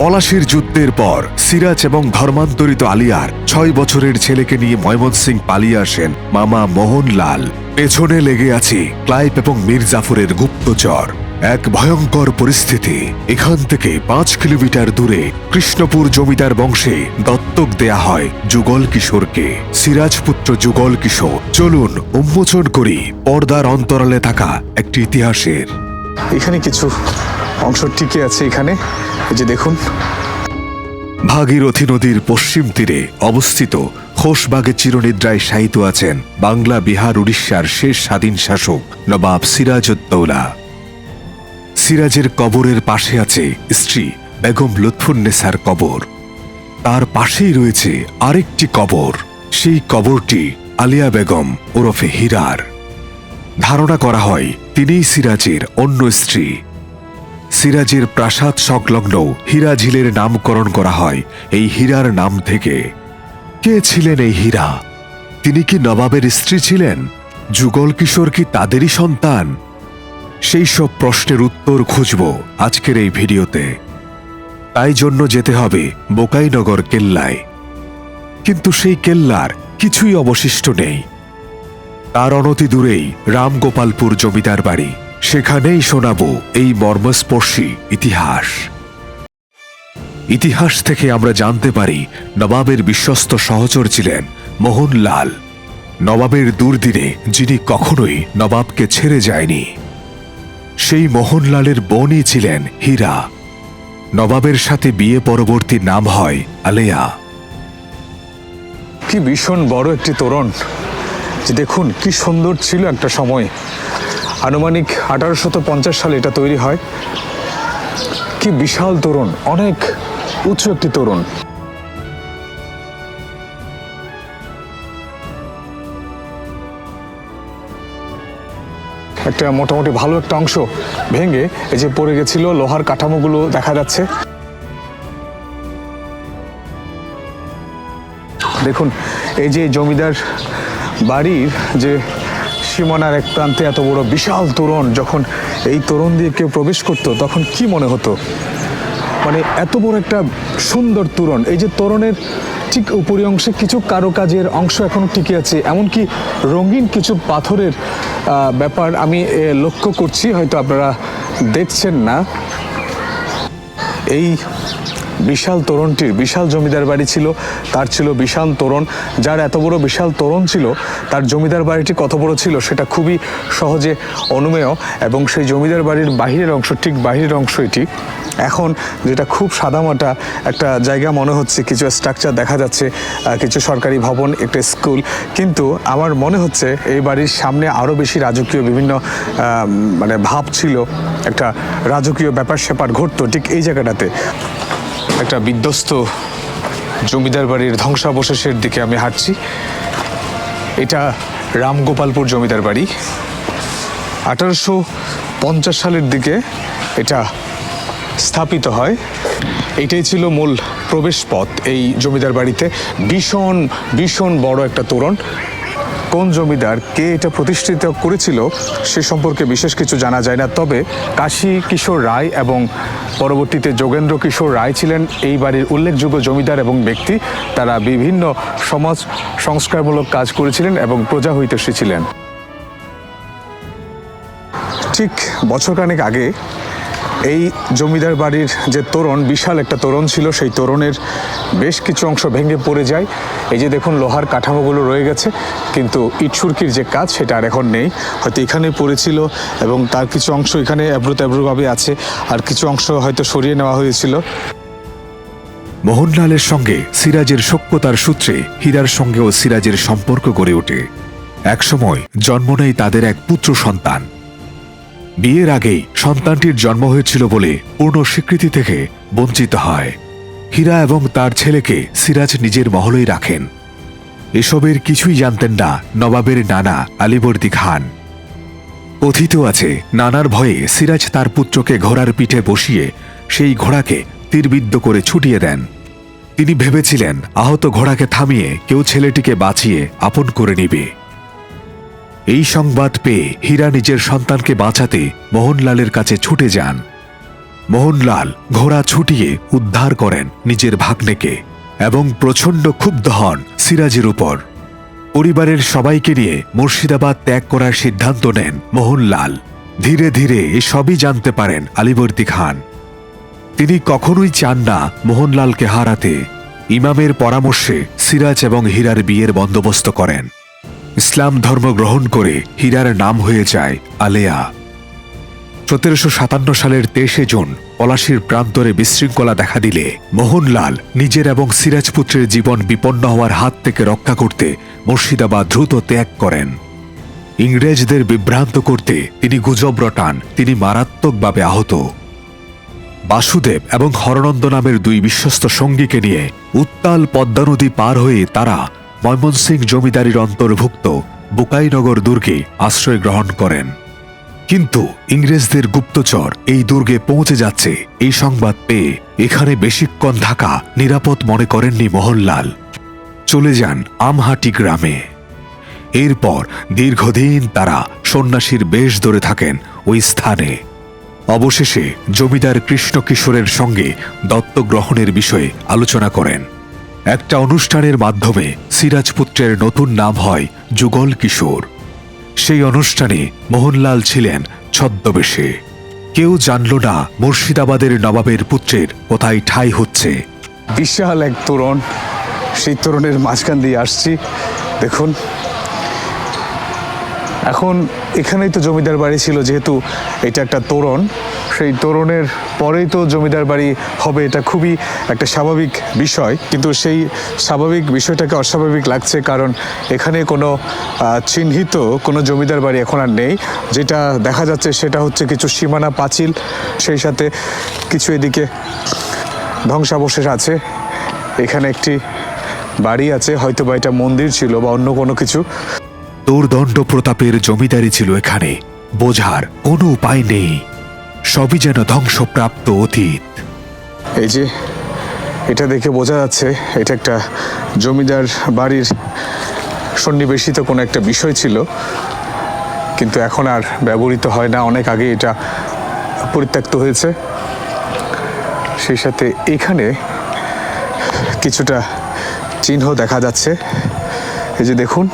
পলাশির যুদ্ধের পর, সিরাজ এবং ধর্মান্তরিত আলিয়ার ছয় বছরের ছেলেকে নিয়ে ময়মনসিং পালিয়ে আসেন মামা মোহনলাল। পেছনে লেগে আছে ক্লাইভ এবং মীর জাফরের গুপ্তচর। এক ভয়ঙ্কর পরিস্থিতি। এখান থেকে পাঁচ কিলোমিটার দূরে কৃষ্ণপুর জমিদার বংশে দত্তক দেয়া হয় যুগল কিশোরকে। সিরাজপুত্র যুগল কিশোর। চলুন উন্মোচন করি পর্দার অন্তরালে থাকা একটি ইতিহাসের। এখানে কিছু অংশ টিকে আছে এখানে। এই যে দেখুন। ভাগীরথী নদীর পশ্চিম তীরে অবস্থিত খোশবাগে চিরনিদ্রায় শায়িত আছেন বাংলা, বিহার, উড়িষ্যার শেষ স্বাধীন শাসক নবাব সিরাজউদ্দৌলা। সিরাজের কবরের পাশে আছে স্ত্রী বেগম লুৎফুন্নেসার কবর। তার পাশেই রয়েছে আরেকটি কবর। সেই কবরটি আলিয়া বেগম ওরফে হীরার। ধারণা করা হয়, তিনিই সিরাজের অন্য স্ত্রী। সিরাজের প্রাসাদ সংলগ্ন হীরা ঝিলের নামকরণ করা হয় এই হীরার নাম থেকে। কে ছিলেন এই হীরা? তিনি কি নবাবের স্ত্রী ছিলেন? যুগল কিশোর কি তাদেরই সন্তান? সেই সব প্রশ্নের উত্তর খুঁজব আজকের এই ভিডিওতে। তাই জন্য যেতে হবে বোকাইনগর কেল্লায়। কিন্তু সেই কেল্লার কিছুই অবশিষ্ট নেই। তার অনতি দূরেই রামগোপালপুর জমিদার বাড়ি। সেখানেই শোনাব এই মর্মস্পর্শী ইতিহাস। ইতিহাস থেকে আমরা জানতে পারি নবাবের বিশ্বস্ত সহচর ছিলেন মোহনলাল। নবাবের দুর্দিনে যিনি কখনোই নবাবকে ছেড়ে যায়নি। সেই মোহনলালের বোনই ছিলেন হীরা। নবাবের সাথে বিয়ে পরবর্তী নাম হয় আলেয়া। কি ভীষণ বড় একটি তোরণ। যে দেখুন কি সুন্দর ছিল একটা সময়। আনুমানিক আঠারোশত পঞ্চাশ সালে এটা তৈরি হয়। কি বিশাল তোরণ, অনেক উঁচু একটি তোরণ। একটা মোটামুটি ভালো একটা অংশ ভেঙে এই যে পড়ে গেছিল, লোহার কাঠামোগুলো দেখা যাচ্ছে। দেখুন, এই যে জমিদার বাড়ির যে সীমানার এক প্রান্তে এত বড় বিশাল তোরণ, যখন এই তোরণ দিয়ে কেউ প্রবেশ করতো, তখন কি মনে হতো? মানে এত বড় একটা সুন্দর তোরণ। এই যে তোরণের ঠিক উপরি অংশে কিছু কারুকাজের অংশ এখনও টিকে আছে, এমনকি রঙিন কিছু পাথরের ব্যাপার আমি লক্ষ্য করছি, হয়তো আপনারা দেখছেন না। এই বিশাল তোরণটির বিশাল জমিদার বাড়ি ছিল, তার ছিল বিশাল তোরণ। যার এত বড় বিশাল তোরণ ছিল, তার জমিদার বাড়িটি কত বড় ছিল সেটা খুবই সহজে অনুমেয় এবং সেই জমিদার বাড়ির বাহিরের অংশ, ঠিক বাহিরের অংশ এটি। এখন যেটা খুব সাদামাটা একটা জায়গা মনে হচ্ছে, কিছু স্ট্রাকচার দেখা যাচ্ছে কিছু সরকারি ভবন, একটা স্কুল কিন্তু আমার মনে হচ্ছে এই বাড়ির সামনে আরও বেশি রাজকীয় বিভিন্ন মানে ভাব ছিল, একটা রাজকীয় ব্যাপার স্যাপার ঘটতো ঠিক এই জায়গাটাতে। একটা বিধ্বস্ত জমিদার বাড়ির ধ্বংসাবশেষের দিকে আমি হাঁটছি। এটা রামগোপালপুর জমিদার বাড়ি। আঠারোশো পঞ্চাশ সালের দিকে এটা স্থাপিত হয়। এটাই ছিল মূল প্রবেশ পথ এই জমিদার বাড়িতে। ভীষণ ভীষণ বড় একটা তোরণ। কোন জমিদার কে এটা প্রতিষ্ঠিত করেছিল সে সম্পর্কে বিশেষ কিছু জানা যায় না। তবে কাশী কিশোর রায় এবং পরবর্তীতে যোগেন্দ্র কিশোর রায় ছিলেন এই বাড়ির উল্লেখযোগ্য জমিদার এবং ব্যক্তি। তারা বিভিন্ন সমাজ সংস্কারমূলক কাজ করেছিলেন এবং প্রজা হইতসী ছিলেন। ঠিক বছরখানেক আগে এই জমিদার বাড়ির যে তোরণ, বিশাল একটা তোরণ ছিল, সেই তোরণের বেশ কিছু অংশ ভেঙে পড়ে যায়। এই যে দেখুন, লোহার কাঠামোগুলো রয়ে গেছে, কিন্তু ইটসুরকির যে কাজ, সেটা আর এখন নেই। হয়তো এখানে পড়েছিল এবং তার কিছু অংশ এখানে এব্রো তেব্রোভাবে আছে, আর কিছু অংশ হয়তো সরিয়ে নেওয়া হয়েছিল। মোহনলালের সঙ্গে সিরাজের সখ্যতার সূত্রে হীরার সঙ্গেও সিরাজের সম্পর্ক গড়ে ওঠে। একসময় জন্ম নেয় তাদের এক পুত্র সন্তান। বিয়ের আগেই সন্তানটির জন্ম হয়েছিল বলে পূর্ণ স্বীকৃতি থেকে বঞ্চিত হয়। হীরা এবং তার ছেলেকে সিরাজ নিজের মহলেই রাখেন। এসবের কিছুই জানতেন না নবাবের নানা আলিবর্দী খান। কথিত আছে, নানার ভয়ে সিরাজ তার পুত্রকে ঘোড়ার পিঠে বসিয়ে সেই ঘোড়াকে তীরবিদ্ধ করে ছুটিয়ে দেন। তিনি ভেবেছিলেন, আহত ঘোড়াকে থামিয়ে কেউ ছেলেটিকে বাঁচিয়ে আপন করে নিবে। এই সংবাদ পেয়ে হীরা নিজের সন্তানকে বাঁচাতে মোহনলালের কাছে ছুটে যান। মোহনলাল ঘোড়া ছুটিয়ে উদ্ধার করেন নিজের ভাগ্নেকে এবং প্রচণ্ড ক্ষুব্ধ হন সিরাজের উপর। পরিবারের সবাইকে নিয়ে মুর্শিদাবাদ ত্যাগ করার সিদ্ধান্ত নেন মোহনলাল। ধীরে ধীরে সবই জানতে পারেন আলিবর্দী খান। তিনি কখনোই চান না মোহনলালকে হারাতে। ইমামের পরামর্শে সিরাজ এবং হীরার বিয়ের বন্দোবস্ত করেন। ইসলাম ধর্ম গ্রহণ করে হীরার নাম হয়ে যায় আলেয়া। সতেরোশো সাতান্ন সালের তেইশে জুন পলাশির প্রান্তরে বিশৃঙ্খলা দেখা দিলে মোহনলাল নিজের এবং সিরাজপুত্রের জীবন বিপন্ন হওয়ার হাত থেকে রক্ষা করতে মুর্শিদাবাদ দ্রুত ত্যাগ করেন। ইংরেজদের বিভ্রান্ত করতে তিনি গুজব রটান, তিনি মারাত্মকভাবে আহত। বাসুদেব এবং হরনন্দ নামের দুই বিশ্বস্ত সঙ্গীকে নিয়ে উত্তাল পদ্মা নদী পার হয়ে তারা ময়মনসিং জমিদারির অন্তর্ভুক্ত বুকাইনগর দুর্গে আশ্রয় গ্রহণ করেন। কিন্তু ইংরেজদের গুপ্তচর এই দুর্গে পৌঁছে যাচ্ছে এই সংবাদ পেয়ে এখানে বেশিক্ষণ থাকা নিরাপদ মনে করেননি মোহনলাল। চলে যান আমহাটি গ্রামে। এরপর দীর্ঘদিন তারা সন্ন্যাসীর বেশ ধরে থাকেন ওই স্থানে। অবশেষে জমিদার কৃষ্ণ কিশোরের সঙ্গে দত্তক গ্রহণের বিষয়ে আলোচনা করেন। একটা অনুষ্ঠানের মাধ্যমে সিরাজপুত্রের নতুন নাম হয় যুগল কিশোর। সেই অনুষ্ঠানে মোহনলাল ছিলেন ছদ্মবেশে। কেউ জানল না মুর্শিদাবাদের নবাবের পুত্রের কোথায় ঠাই হচ্ছে। বিশাল এক তোরণ, সেই তোরণের মাঝখান দিয়ে আসছি। দেখুন এখন এখানেই তো জমিদার বাড়ি ছিল, যেহেতু এটা একটা তোরণ। সেই তোরণের পরেই তো জমিদার বাড়ি হবে, এটা খুবই একটা স্বাভাবিক বিষয়। কিন্তু সেই স্বাভাবিক বিষয়টাকে অস্বাভাবিক লাগছে কারণ এখানে কোনো চিহ্নিত কোনো জমিদার বাড়ি এখন আর নেই। যেটা দেখা যাচ্ছে সেটা হচ্ছে কিছু সীমানা পাঁচিল, সেই সাথে কিছু এদিকে ধ্বংসাবশেষ আছে। এখানে একটি বাড়ি আছে হয়তো বা এটা মন্দির ছিল বা অন্য কোনো কিছু। দৌর্দণ্ড প্রতাপের জমিদারি ছিল এখানে। বোঝার কোনো উপায় নেই। সবই যেন ধ্বংসপ্রাপ্ত অতীত। এই যে, এটা দেখে বোঝা যাচ্ছে এটা একটা জমিদার বাড়ির সন্নিবেশিত কোনো একটা বিষয় ছিল। কিন্তু এখন আর ব্যবহৃত হয় না, অনেক আগে এটা পরিত্যক্ত হয়েছে। সেই সাথে এখানে কিছুটা চিহ্ন দেখা যাচ্ছে। এই যে দেখুন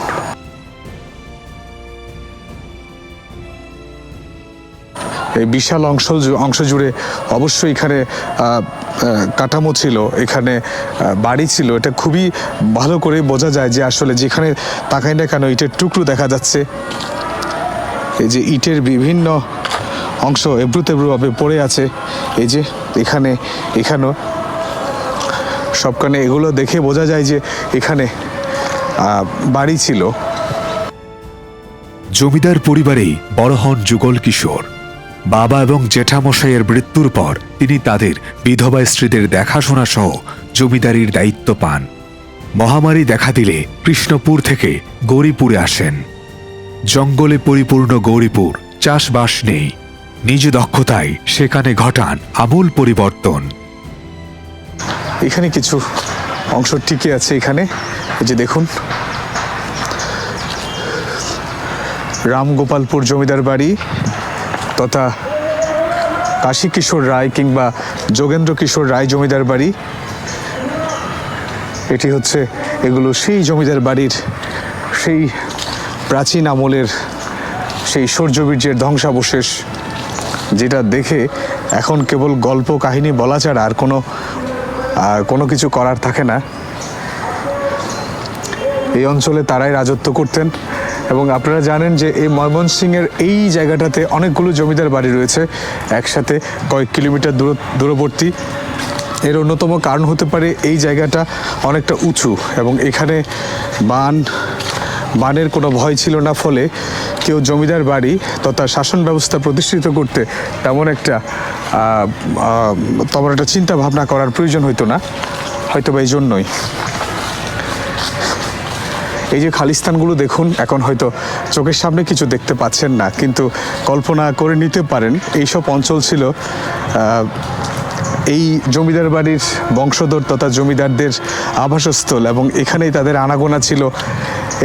এই বিশাল অংশ অংশ জুড়ে অবশ্যই এখানে কাঠামো ছিল, এখানে বাড়ি ছিল। এটা খুবই ভালো করে বোঝা যায় যে আসলে যেখানে তাকাই না কেন ইটের টুকরো দেখা যাচ্ছে। এই যে ইটের বিভিন্ন অংশ এবড়ো তেব্রুভাবে পড়ে আছে। এই যে এখানে, এখানেও সবখানে এগুলো দেখে বোঝা যায় যে এখানে বাড়ি ছিল। জমিদার পরিবারেই বড় হন যুগল কিশোর। বাবা এবং জেঠামশাইয়ের মৃত্যুর পর তিনি তাদের বিধবা স্ত্রীদের দেখাশোনা সহ জমিদারির দায়িত্ব পান। মহামারী দেখা দিলে কৃষ্ণপুর থেকে গৌরীপুরে আসেন। জঙ্গলে পরিপূর্ণ গৌরীপুর, চাষবাস নেই। নিজ দক্ষতায় সেখানে ঘটান আমূল পরিবর্তন। এখানে কিছু অংশ টিকে আছে এখানে। যে দেখুন। রামগোপালপুর জমিদার বাড়ি তথা কাশী কিশোর রায় কিংবা যোগেন্দ্র কিশোর রায় জমিদার বাড়ি। এটি হচ্ছে এগুলো সেই জমিদার বাড়ির সেই প্রাচীন আমলের সেই সৌর্যবীর্যের ধ্বংসাবশেষ, যেটা দেখে এখন কেবল গল্প, কাহিনী বলা ছাড়া আর কোনো কোনো কিছু করার থাকে না। এই অঞ্চলে তারাই রাজত্ব করতেন। এবং আপনারা জানেন যে এই ময়মনসিংহের এই জায়গাটাতে অনেকগুলো জমিদার বাড়ি রয়েছে, একসাথে কয়েক কিলোমিটার দূর, দূরবর্তী। এর অন্যতম কারণ হতে পারে এই জায়গাটা অনেকটা উঁচু এবং এখানে বান, বানের কোনো ভয় ছিল না, ফলে কেউ জমিদার বাড়ি তথা শাসন ব্যবস্থা প্রতিষ্ঠিত করতে তেমন একটা তেমন একটা চিন্তা ভাবনা করার প্রয়োজন হতো না হয়তো বা এই জন্যই। এই যে খালিস্তানগুলো দেখুন, এখন হয়তো চোখের সামনে কিছু দেখতে পাচ্ছেন না, কিন্তু কল্পনা করে নিতে পারেন, এইসব অঞ্চল ছিল এই জমিদার বাড়ির বংশধর তথা জমিদারদের আবাসস্থল, এবং এখানেই তাদের আনাগোনা ছিল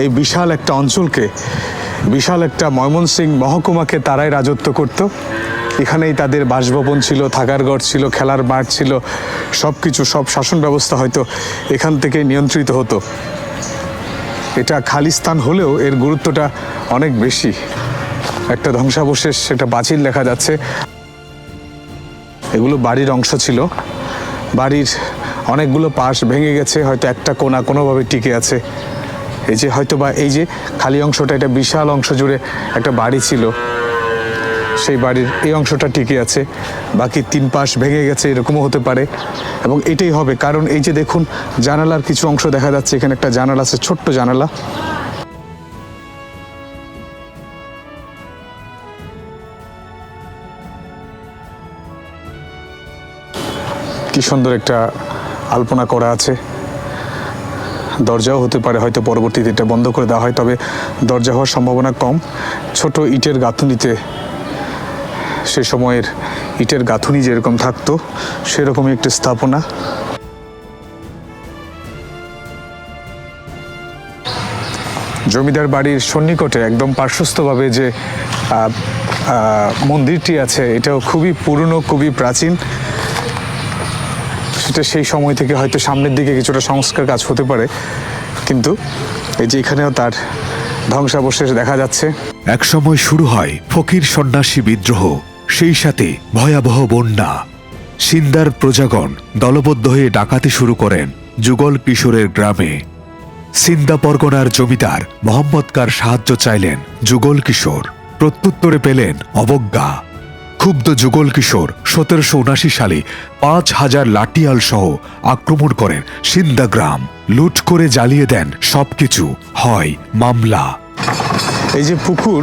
এই বিশাল একটা অঞ্চলকে। বিশাল একটা ময়মনসিংহ মহকুমাকে তারাই রাজত্ব করত। এখানেই তাদের বাসভবন ছিল, থাকার ঘর ছিল, খেলার মাঠ ছিল সব কিছু সব শাসন ব্যবস্থা হয়তো এখান থেকে নিয়ন্ত্রিত হতো। এটা খালি স্থান হলেও এর গুরুত্বটা অনেক বেশি। একটা ধ্বংসাবশেষ, সেটা বাচিল দেখা যাচ্ছে। এগুলো বাড়ির অংশ ছিল। বাড়ির অনেকগুলো পাশ ভেঙে গেছে, হয়তো একটা কোনা কোনোভাবে টিকে আছে। এই যে হয়তো বা এই যে খালি অংশটা, এটা বিশাল অংশ জুড়ে একটা বাড়ি ছিল। সেই বাড়ির এই অংশটা টিকে আছে। বাকি তিন পাশ ভেঙে গেছে, এরকমও হতে পারে। এবং এটাই হবে, কারণ এই যে দেখুন, জানালার কিছু অংশ দেখা যাচ্ছে, এখানে একটা জানালা আছে, ছোট্ট জানালা। কি সুন্দর একটা আলপনা করা আছে। দরজাও হতে পারে, হয়তো পরবর্তীতে এটা বন্ধ করে দেওয়া হয়, তবে দরজা হওয়ার সম্ভাবনা কম। ছোট ইটের গাঁথুনিতে সে সময়ের ইটের গাঁথুনি যেরকম থাকতো, সেরকমই একটি স্থাপনা। জমিদার বাড়ির সন্নিকটে একদম পার্শ্বস্থভাবে যে মন্দিরটি আছে, এটাও খুবই পুরনো, খুবই প্রাচীন। সেটা সেই সময় থেকে হয়তো সামনের দিকে কিছুটা সংস্কার কাজ হতে পারে, কিন্তু এই যে এখানেও তার ধ্বংসাবশেষ দেখা যাচ্ছে। একসময় শুরু হয় ফকির সন্ন্যাসী বিদ্রোহ। সেই সাথে ভয়াবহ বন্যা। সিন্দার প্রজাগণ দলবদ্ধ হয়ে ডাকাতি শুরু করেন যুগল কিশোরের গ্রামে। সিন্দা পরগনার জমিদার মোহাম্মদকার সাহায্য চাইলেন যুগল কিশোর। প্রত্যুত্তরে পেলেন অবজ্ঞা। ক্ষুব্ধ যুগল কিশোর সতেরোশো উনাশি সালে পাঁচ হাজার লাঠিয়াল সহ আক্রমণ করেন সিন্দা গ্রাম। লুট করে জ্বালিয়ে দেন সবকিছু। হয়, মামলা। এই যে পুকুর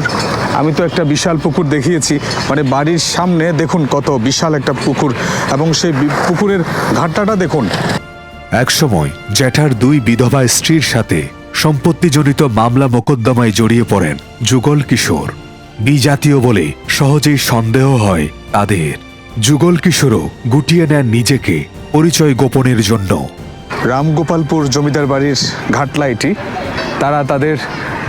আমি তো একটা বিশাল পুকুর দেখিয়েছি মানে বাড়ির সামনে দেখুন কত বিশাল একটা পুকুর এবং সেই পুকুরের ঘাটটাটা দেখুন। একসময় জ্যাঠার দুই বিধবা স্ত্রীর সাথে সম্পত্তিজনিত মামলা মোকদ্দমায় জড়িয়ে পড়েন যুগল কিশোর। বিজাতীয় বলে সহজেই সন্দেহ হয় তাদের। যুগল কিশোরও গুটিয়ে নেন নিজেকে পরিচয় গোপনের জন্য। রামগোপালপুর জমিদার বাড়ির ঘাটলা এটি। তারা তাদের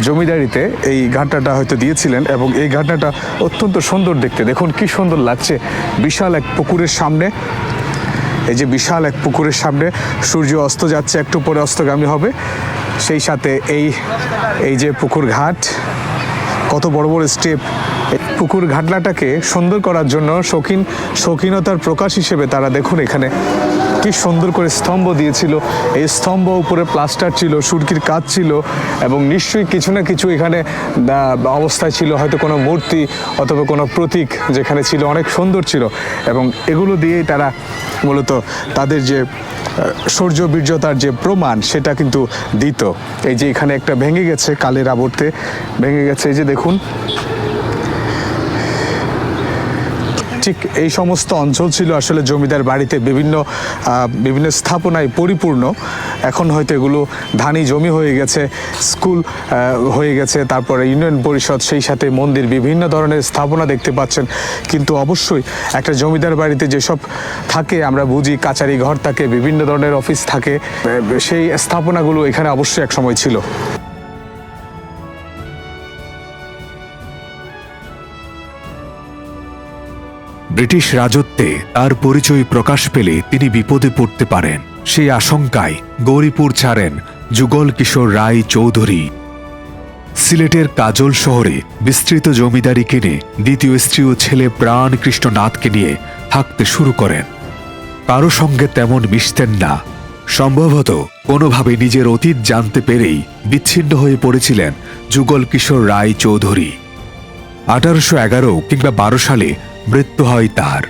জমিদারিতে এই ঘাটনাটা হয়তো দিয়েছিলেন এবং এই ঘাটনাটা অত্যন্ত সুন্দর দেখতে। দেখুন কি সুন্দর লাগছে। বিশাল এক পুকুরের সামনে। এই যে বিশাল এক পুকুরের সামনে সূর্য অস্ত যাচ্ছে, একটু পরে অস্তগামী হবে। সেই সাথে এই এই যে পুকুর ঘাট, কত বড় বড় স্টেপ। পুকুর ঘাটলাটাকে সুন্দর করার জন্য শৌখিন, শৌখিনতার প্রকাশ হিসেবে তারা দেখুন এখানে কি সুন্দর করে স্তম্ভ দিয়েছিল। এই স্তম্ভ উপরে প্লাস্টার ছিল, সুরকির কাজ ছিল এবং নিশ্চয়ই কিছু না কিছু এখানে অবস্থায় ছিল। হয়তো কোনো মূর্তি অথবা কোনো প্রতীক যেখানে ছিল, অনেক সুন্দর ছিল। এবং এগুলো দিয়েই তারা মূলত তাদের যে শৌর্য বীর্যতার যে প্রমাণ, সেটা কিন্তু দিত। এই যে এখানে একটা ভেঙে গেছে কালের আবর্তে, ভেঙে গেছে। এই যে দেখুন ঠিক এই সমস্ত অঞ্চল ছিল আসলে জমিদার বাড়িতে বিভিন্ন বিভিন্ন স্থাপনায় পরিপূর্ণ। এখন হয়তো এগুলো ধানি জমি হয়ে গেছে, স্কুল হয়ে গেছে, তারপরে ইউনিয়ন পরিষদ, সেই সাথে মন্দির, বিভিন্ন ধরনের স্থাপনা দেখতে পাচ্ছেন। কিন্তু অবশ্যই একটা জমিদার বাড়িতে যেসব থাকে, আমরা বুঝি কাচারি ঘর থাকে, বিভিন্ন ধরনের অফিস থাকে, সেই স্থাপনাগুলো এখানে অবশ্যই এক সময় ছিল। ব্রিটিশ রাজত্বে তার পরিচয় প্রকাশ পেলে তিনি বিপদে পড়তে পারেন। সেই আশঙ্কায় গৌরীপুর ছাড়েন যুগল কিশোর রায় চৌধুরী। সিলেটের কাজল শহরে বিস্তৃত জমিদারি কিনে দ্বিতীয় স্ত্রী ও ছেলে প্রাণ কৃষ্ণনাথকে নিয়ে থাকতে শুরু করেন। কারও সঙ্গে তেমন মিশতেন না। সম্ভবত কোনোভাবে নিজের অতীত জানতে পেরেই বিচ্ছিন্ন হয়ে পড়েছিলেন যুগল কিশোর রায় চৌধুরী। আঠারোশো এগারো কিংবা বারো সালে মৃত্যু হয় তার।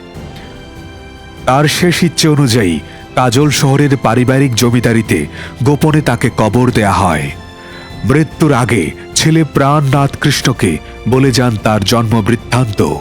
তার শেষ ইচ্ছে অনুযায়ী কাজল শহরের পারিবারিক জমিদারিতে গোপনে তাকে কবর দেয়া হয়। মৃত্যুর আগে ছেলে প্রাণনাথ কৃষ্ণকে বলে যান তার জন্ম বৃত্তান্ত।